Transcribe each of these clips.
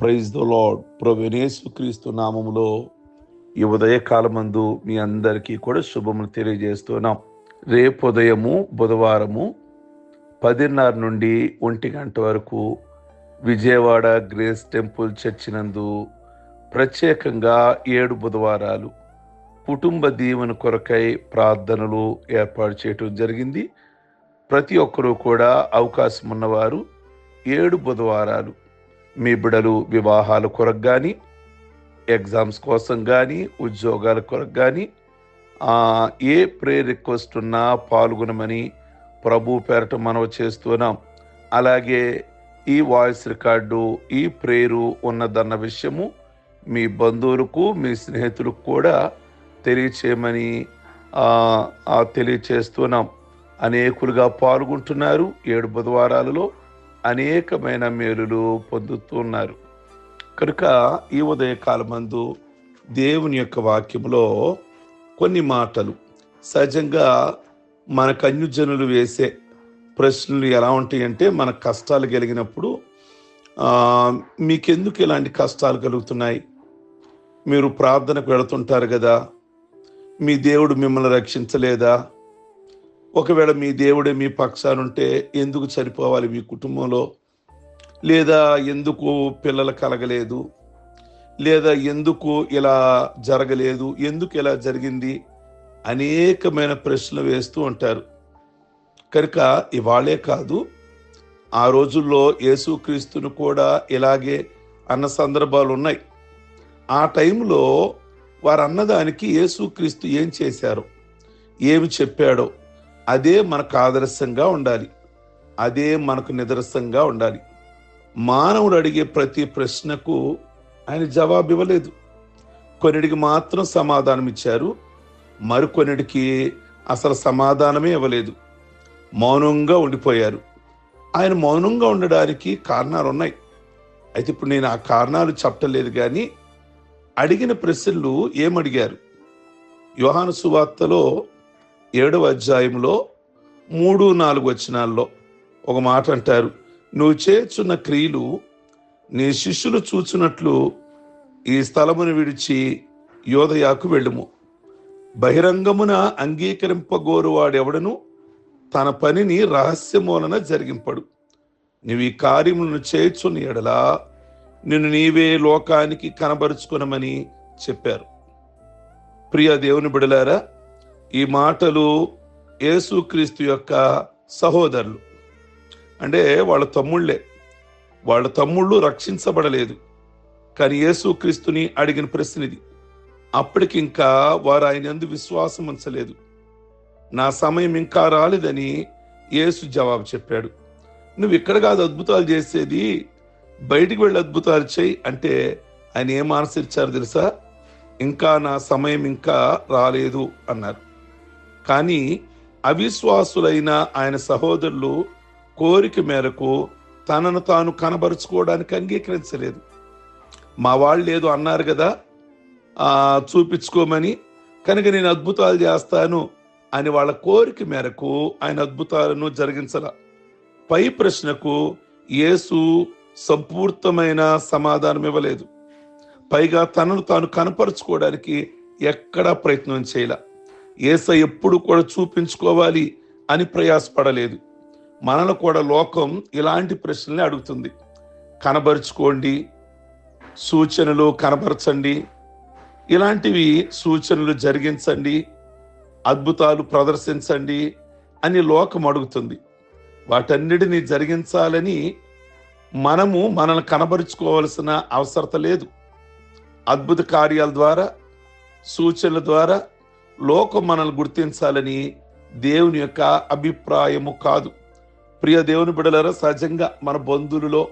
Praise the lord ప్రవేణేశు క్రీస్తు నామములో ఈ ఉదయకాలమందు మీ అందరికీ కూడా శుభములు తెలియజేస్తున్నాం. రేపు ఉదయము బుధవారము పదిన్నర నుండి ఒంటి గంట వరకు విజయవాడ గ్రేస్ టెంపుల్ చర్చినందు ప్రత్యేకంగా ఏడు బుధవారాలు కుటుంబ దీవెన కొరకై ప్రార్థనలు ఏర్పాటు చేయటం జరిగింది. ప్రతి ఒక్కరూ కూడా అవకాశం ఉన్నవారు ఏడు బుధవారాలు మీ బిడలు వివాహాల కొరకు కానీ ఎగ్జామ్స్ కోసం కానీ ఉద్యోగాల కొరకు కానీ ఏ ప్రే రిక్వెస్ట్ ఉన్నా పాల్గొనమని ప్రభు పేరట మనవ చేస్తున్నాం అలాగే ఈ వాయిస్ రికార్డు ఈ ప్రేరు ఉన్నదన్న విషయము మీ బంధువులకు మీ స్నేహితులకు కూడా తెలియచేయమని తెలియచేస్తున్నాం అనేకులుగా పాల్గొంటున్నారు. ఏడు బుధవారాలలో అనేకమైన మేలులు పొందుతున్నారు కనుక ఈ ఉదయకాలమందు దేవుని యొక్క వాక్యంలో కొన్ని మాటలు సహజంగా మన కన్యుజనులు వేసే ప్రశ్నలు ఎలా ఉంటాయంటే మన కష్టాలు కలిగినప్పుడు మీకెందుకు ఇలాంటి కష్టాలు కలుగుతున్నాయి? మీరు ప్రార్థనకు వెళుతుంటారు కదా మీ దేవుడు మిమ్మల్ని రక్షించలేదా? ఒకవేళ మీ దేవుడే మీ పక్షానుంటే ఎందుకు చనిపోవాలి మీ కుటుంబంలో? లేదా ఎందుకు పిల్లలు కలగలేదు? లేదా ఎందుకు ఇలా జరగలేదు? ఎందుకు ఇలా జరిగింది? అనేకమైన ప్రశ్నలు వేస్తూ ఉంటారు. కనుక ఇవాళే కాదు ఆ రోజుల్లో యేసుక్రీస్తును కూడా ఇలాగే అన్న సందర్భాలు ఉన్నాయి. ఆ టైంలో వారు అన్నదానికి యేసుక్రీస్తు ఏం చేశారో? ఏమి చెప్పాడో? అదే మనకు ఆదర్శంగా ఉండాలి. అదే మనకు నిదర్శంగా ఉండాలి. మానవుడు అడిగే ప్రతి ప్రశ్నకు ఆయన జవాబు ఇవ్వలేదు కొన్నిటికి మాత్రం సమాధానం ఇచ్చారు మరికొన్నిటికి అసలు సమాధానమే ఇవ్వలేదు. మౌనంగా ఉండిపోయారు. ఆయన మౌనంగా ఉండడానికి కారణాలు ఉన్నాయి అయితే ఇప్పుడు నేను ఆ కారణాలు చెప్పలేదు కానీ అడిగిన ప్రశ్నలు ఏమడిగారు? యోహాను సువార్తలో ఏడవ అధ్యాయంలో మూడు నాలుగు వచనాల్లో ఒక మాట అంటారు. నువ్వు చేర్చున్న క్రియలు నీ శిష్యులు చూచున్నట్లు ఈ స్థలమును విడిచి యోధయాకు వెళ్ళుము. బహిరంగమున అంగీకరింపగోరువాడెవడను? తన పనిని రహస్యమూలన జరిగింపడు. నువ్వు ఈ కార్యములను చేర్చుని ఎడలా నిన్ను నీవే లోకానికి కనబరుచుకునమని చెప్పారు. ప్రియ దేవుని బిడలారా ఈ మాటలు యేసుక్రీస్తు యొక్క సహోదరులు. అంటే వాళ్ళ తమ్ముళ్ళే. వాళ్ళ తమ్ముళ్ళు రక్షించబడలేదు. కానీ యేసుక్రీస్తుని అడిగిన ప్రశ్న ఇది. అప్పటికింకా వారు ఆయన ఎందు విశ్వాసం ఉంచలేదు. నా సమయం ఇంకా రాలేదని యేసు జవాబు చెప్పాడు. నువ్వు ఇక్కడ కాదు అద్భుతాలు చేసేది బయటికి వెళ్ళి అద్భుతాలు చేయి అంటే ఆయన ఏం ఆన్సర్ తెలుసా? ఇంకా నా సమయం ఇంకా రాలేదు అన్నారు. కానీ అవిశ్వాసులైన ఆయన సహోదరులు కోరిక మేరకు తనను తాను కనబరుచుకోవడానికి అంగీకరించలేదు. మా వాళ్ళు ఏదో అన్నారు కదా చూపించుకోమని కనుక నేను అద్భుతాలు చేస్తాను అని వాళ్ళ కోరిక మేరకు ఆయన అద్భుతాలను జరిగించాల. పై ప్రశ్నకు యేసు సంపూర్తమైన సమాధానం ఇవ్వలేదు. పైగా తనను తాను కనపరుచుకోవడానికి ఎక్కడా ప్రయత్నం చేయలే. ఏస ఎప్పుడు కూడా చూపించుకోవాలి అని ప్రయాసపడలేదు. మనను కూడా లోకం ఇలాంటి ప్రశ్నలే అడుగుతుంది. కనబరుచుకోండి సూచనలు కనబరచండి ఇలాంటివి సూచనలు జరిగించండి అద్భుతాలు ప్రదర్శించండి అని లోకం అడుగుతుంది. వాటన్నిటిని జరిగించాలని మనము మనల్ని కనబరుచుకోవాల్సిన అవసరత లేదు. అద్భుత కార్యాల ద్వారా సూచనల ద్వారా లోకం మనల్ని గుర్తించాలని దేవుని యొక్క అభిప్రాయము కాదు. ప్రియ దేవుని బిడలరా సహజంగా మన బంధువులలో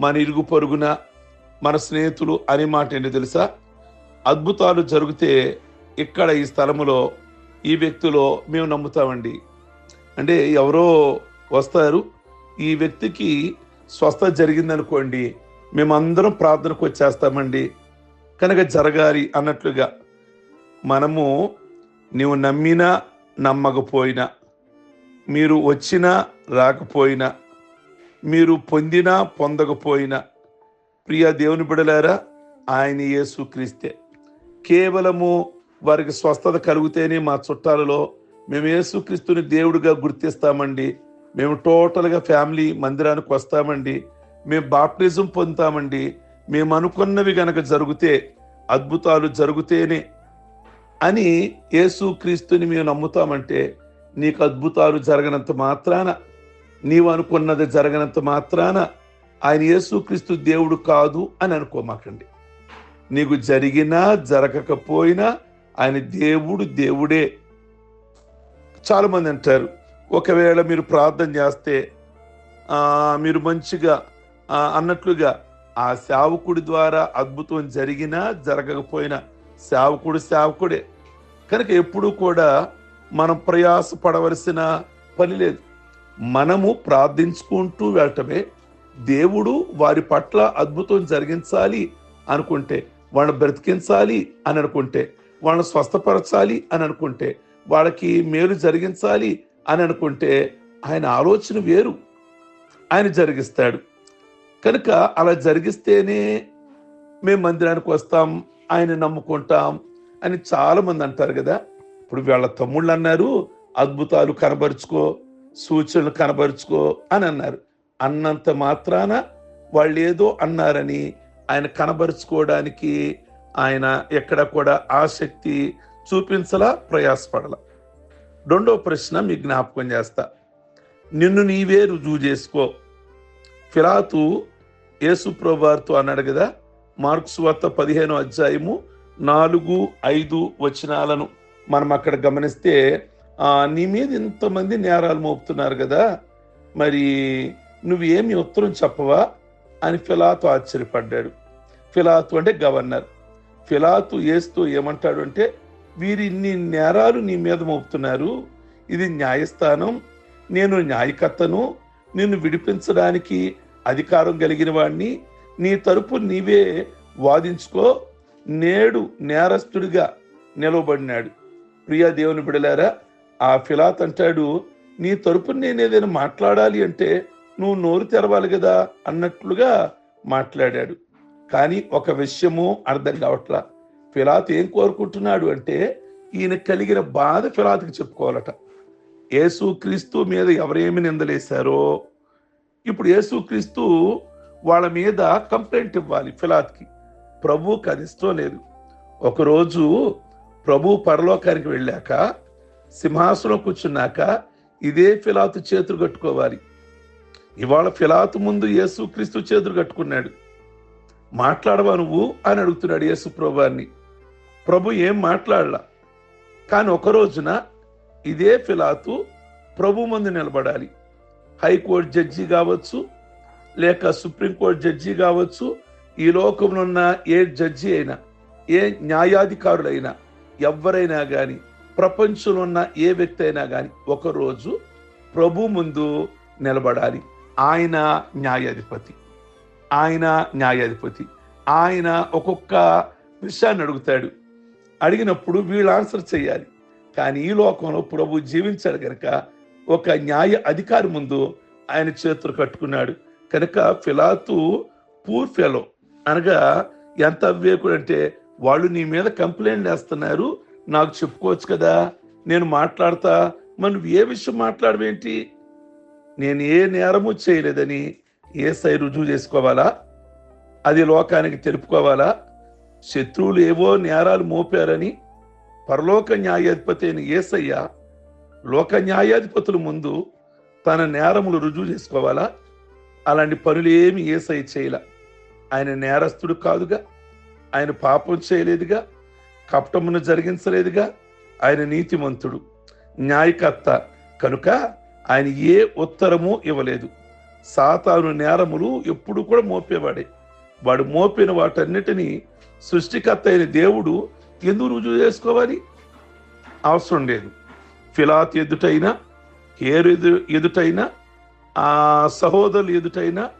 మన ఇరుగు పొరుగున మన స్నేహితులు అనే మాట ఏంటి తెలుసా? అద్భుతాలు జరిగితే ఇక్కడ ఈ స్థలములో ఈ వ్యక్తిలో మేము నమ్ముతామండి. అంటే ఎవరో వస్తారు ఈ వ్యక్తికి స్వస్థ జరిగిందనుకోండి మేమందరం ప్రార్థనకు వచ్చేస్తామండి. కనుక జరగాలి అన్నట్లుగా మనము నీవు నమ్మినా నమ్మకపోయినా మీరు వచ్చినా రాకపోయినా మీరు పొందినా పొందకపోయినా ప్రియ దేవుని బిడలారా ఆయన యేసుక్రీస్తే కేవలము వారికి స్వస్థత కలిగితేనే మా చుట్టాలలో మేము యేసుక్రీస్తుని దేవుడిగా గుర్తిస్తామండి. మేము టోటల్గా ఫ్యామిలీ మందిరానికి వస్తామండి. మేము బాప్టిజం పొందుతామండి. మేము అనుకున్నవి గనక జరిగితే అద్భుతాలు జరుగుతేనే అని యేసుక్రీస్తుని మేము నమ్ముతామంటే నీకు అద్భుతాలు జరగనంత మాత్రాన నీవు అనుకున్నది జరగనంత మాత్రాన ఆయన యేసుక్రీస్తు దేవుడు కాదు అని అనుకోమాకండి. నీకు జరిగినా జరగకపోయినా ఆయన దేవుడు దేవుడే. చాలామంది అంటారు ఒకవేళ మీరు ప్రార్థన చేస్తే మీరు మంచిగా అన్నట్లుగా ఆ సేవకుడి ద్వారా అద్భుతం జరిగినా జరగకపోయినా సేవకుడు సేవకుడే. కనుక ఎప్పుడూ కూడా మనం ప్రయాస పడవలసిన పని లేదు. మనము ప్రార్థించుకుంటూ వెళ్ళటమే దేవుడు వారి పట్ల అద్భుతం జరిగించాలి అనుకుంటే వాళ్ళని బ్రతికించాలి అని అనుకుంటే వాళ్ళని స్వస్థపరచాలి అని అనుకుంటే వాళ్ళకి మేలు జరిగించాలి అని అనుకుంటే ఆయన ఆలోచన వేరు. ఆయన జరిగిస్తాడు. కనుక అలా జరిగిస్తేనే మేము మందిరానికి వస్తాం ఆయన నమ్ముకుంటాం అని చాలామంది అంటారు కదా. ఇప్పుడు వీళ్ళ తమ్ముళ్ళు అన్నారు అద్భుతాలు కనబరుచుకో సూచనలు కనబరుచుకో అని అన్నారు. అన్నంత మాత్రాన వాళ్ళు ఏదో అన్నారని ఆయన కనబరుచుకోవడానికి ఆయన ఎక్కడ కూడా ఆసక్తి చూపించలా ప్రయాసపడలా. రెండో ప్రశ్న మీ జ్ఞాపకం చేస్తా. నిన్ను నీవే రుజువు చేసుకో. ఫిలాతు యేసు ప్రభువారితో అన్నాడు కదా మార్క్స్ వార్త పదిహేను అధ్యాయము నాలుగు ఐదు వచనాలను మనం అక్కడ గమనిస్తే నీ మీద ఇంతమంది నేరాలు మోపుతున్నారు కదా మరి నువ్వేమి ఉత్తరం చెప్పవా అని ఫిలాతు ఆశ్చర్యపడ్డాడు. ఫిలాతు అంటే గవర్నర్. ఫిలాతు ఏస్తూ ఏమంటాడు అంటే వీరి ఇన్ని నేరాలు నీ మీద మోపుతున్నారు. ఇది న్యాయస్థానం. నేను న్యాయకర్తను. నిన్ను విడిపించడానికి అధికారం కలిగిన వాడిని నీ తరపు నీవే వాదించుకో. నేడు నేరస్తుడిగా నిలవబడినాడు. ప్రియా దేవుని బిడలారా ఆ ఫిలాత్ అంటాడు నీ తరపు నేను ఏదైనా మాట్లాడాలి అంటే నువ్వు నోరు తెరవాలి కదా అన్నట్లుగా మాట్లాడాడు. కానీ ఒక విషయము అర్థం కావట్లా. ఫిలాత్ ఏం కోరుకుంటున్నాడు అంటే ఈయన కలిగిన బాధ ఫిలాత్కి చెప్పుకోవాలట. యేసుక్రీస్తు మీద ఎవరేమి నిందలేశారో. ఇప్పుడు యేసుక్రీస్తు వాళ్ళ మీద కంప్లైంట్ ఇవ్వాలి ఫిలాత్కి ప్రభువుకి అది ఇష్టం లేదు. ఒకరోజు ప్రభు పరలోకానికి వెళ్ళాక సింహాసనం కూర్చున్నాక ఇదే ఫిలాతు చేతులు కట్టుకోవాలి. ఇవాళ ఫిలాతు ముందు యేసుక్రీస్తు చేతులు కట్టుకున్నాడు. మాట్లాడవా నువ్వు? అని అడుగుతున్నాడు యేసు ప్రభువాన్ని. ప్రభు ఏం మాట్లాడలా? కానీ ఒక రోజున ఇదే ఫిలాతు ప్రభు ముందు నిలబడాలి. హైకోర్టు జడ్జి కావచ్చు లేక సుప్రీంకోర్టు జడ్జి కావచ్చు ఈ లోకంలో ఉన్న ఏ జడ్జి అయినా ఏ న్యాయాధికారులైనా ఎవరైనా కానీ ప్రపంచంలో ఉన్న ఏ వ్యక్తి అయినా కానీ ఒకరోజు ప్రభు ముందు నిలబడాలి. ఆయన న్యాయాధిపతి. ఆయన న్యాయాధిపతి. ఆయన ఒక్కొక్క విషయాన్ని అడుగుతాడు. అడిగినప్పుడు వీళ్ళు ఆన్సర్ చేయాలి కానీ ఈ లోకంలో ప్రభు జీవించాడు కనుక ఒక న్యాయ అధికారి ముందు ఆయన చేతులు కట్టుకున్నాడు. కనుక ఫిలాతు పూర్ ఫెలో అనగా ఎంత అవివేకుడు అంటే వాళ్ళు నీ మీద కంప్లైంట్ వేస్తున్నారు నాకు చెప్పుకోవచ్చు కదా నేను మాట్లాడతా మనం ఏ విషయం మాట్లాడవేంటి? నేను ఏ నేరము చేయలేదని ఏ సై రుజువు చేసుకోవాలా? అది లోకానికి తెలుపుకోవాలా? శత్రువులు ఏవో నేరాలు మోపారని పరలోక న్యాయాధిపతి అయిన ఏసయ్య లోక న్యాయాధిపతుల ముందు తన నేరములు రుజువు చేసుకోవాలా? అలాంటి పనులు ఏమి ఏసై చేయలే. ఆయన నేరస్తుడు కాదుగా ఆయన పాపం చేయలేదుగా కపటమును జరిగించలేదుగా ఆయన నీతిమంతుడు న్యాయకర్త. కనుక ఆయన ఏ ఉత్తరము ఇవ్వలేదు. సాతాను నేరములు ఎప్పుడు కూడా మోపేవాడే. వాడు మోపిన వాటన్నిటినీ సృష్టికర్త అయిన దేవుడు ఎందుకు రుజువు చేసుకోవాలి? అవసరం లేదు. ఫిలాత్ ఎదుటైనా ఏరు ఎదు ఎదుటైనా ఆ సహోదరులు ఎదుటైనా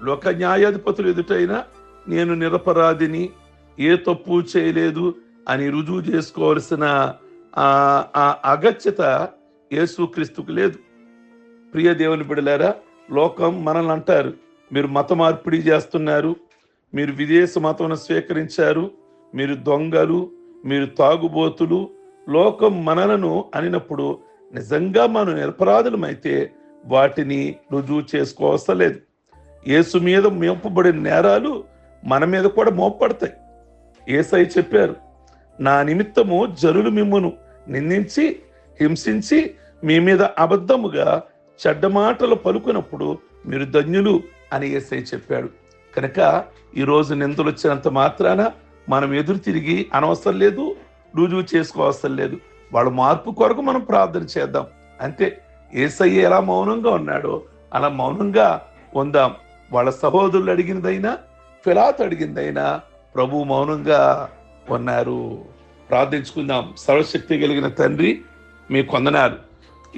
లోక న్యాయాధిపతులు ఎదుటైనా నేను నిరపరాధిని ఏ తప్పు చేయలేదు అని రుజువు చేసుకోవాల్సిన ఆ అగత్యత యేసుక్రీస్తుకు లేదు. ప్రియ దేవుని బిడలారా లోకం మనల్ని అంటారు మీరు మత మార్పిడి చేస్తున్నారు మీరు విదేశ మతం స్వీకరించారు మీరు దొంగలు మీరు తాగుబోతులు లోకం మనలను అనినప్పుడు నిజంగా మనం నిరపరాధులమైతే వాటిని రుజువు చేసుకోవసం లేదు. యేసు మీద మోపబడిన నేరాలు మన మీద కూడా మోపడతాయి ఏసై చెప్పారు నా నిమిత్తము జనులు మిమ్మును నిందించి హింసించి మీ మీద అబద్ధముగా చెడ్డ మాటలు పలుకున్నప్పుడు మీరు ధన్యులు అని ఏసై చెప్పాడు. కనుక ఈరోజు నిందలు వచ్చినంత మాత్రాన మనం ఎదురు తిరిగి అనవసరం లేదు రుజువు చేసుకోవసరం లేదు. వాళ్ళ మార్పు కొరకు మనం ప్రార్థన చేద్దాం. అంతే. ఏసయ్య ఎలా మౌనంగా ఉన్నాడో అలా మౌనంగా ఉందాం. వాళ్ళ సహోదరులు అడిగినదైనా ఫిలాత్ అడిగిందైనా ప్రభు మౌనంగా ఉన్నారు. ప్రార్థించుకుందాం. సర్వశక్తి కలిగిన తండ్రి మీ కొందనాలు.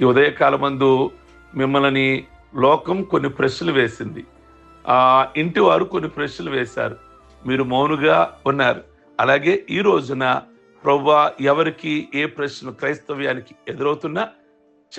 ఈ ఉదయకాలమందు మిమ్మల్ని లోకం కొన్ని ప్రశ్నలు వేసింది. ఆ ఇంటి వారు కొన్ని ప్రశ్నలు వేశారు. మీరు మౌనుగా ఉన్నారు. అలాగే ఈ రోజున ప్రవ్వా ఎవరికి ఏ ప్రశ్న క్రైస్తవ్యానికి ఎదురవుతున్నా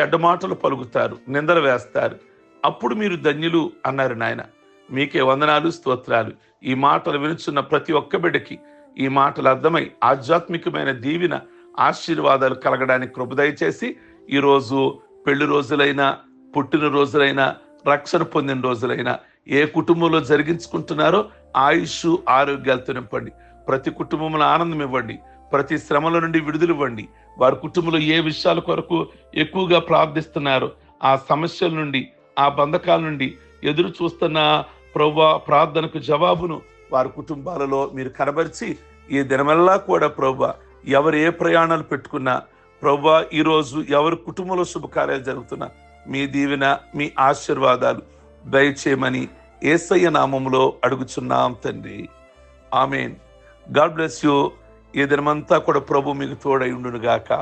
చెడ్డ మాటలు పలుకుతారు నిందలు వేస్తారు. అప్పుడు మీరు ధన్యులు అన్నారు నాయన. మీకే వందనాలు స్తోత్రాలు. ఈ మాటలు వినుచున్న ప్రతి ఒక్క బిడ్డకి ఈ మాటలు అర్థమై ఆధ్యాత్మికమైన దీవిన ఆశీర్వాదాలు కలగడానికి కృప దయచేసి ఈరోజు పెళ్ళి రోజులైనా పుట్టిన రోజులైనా రక్షణ పొందిన రోజులైనా ఏ కుటుంబంలో జరిగించుకుంటున్నారో ఆయుష్ ఆరోగ్యాలతో నింపండి. ప్రతి కుటుంబంలో ఆనందం ఇవ్వండి. ప్రతి శ్రమల నుండి విడుదల ఇవ్వండి. వారి కుటుంబంలో ఏ విషయాల కొరకు ఎక్కువగా ప్రార్థిస్తున్నారు? ఆ సమస్యల నుండి ఆ బంధకాల నుండి ఎదురు చూస్తున్న ప్రభా ప్రార్థనకు జవాబును వారి కుటుంబాలలో మీరు కనబరిచి ఈ దినమెల్లా కూడా ప్రవ్వ ఎవరు ఏ ప్రయాణాలు పెట్టుకున్నా ప్రవ్వ ఈరోజు ఎవరి కుటుంబంలో శుభకార్యాలు జరుగుతున్నా మీ దీవెన మీ ఆశీర్వాదాలు దయచేయమని ఏసయ్య నామంలో అడుగుచున్నాం తండ్రి. ఆమెన్. God bless you. ఈ దినమంతా కూడా ప్రభు మీకు తోడై ఉండును గాక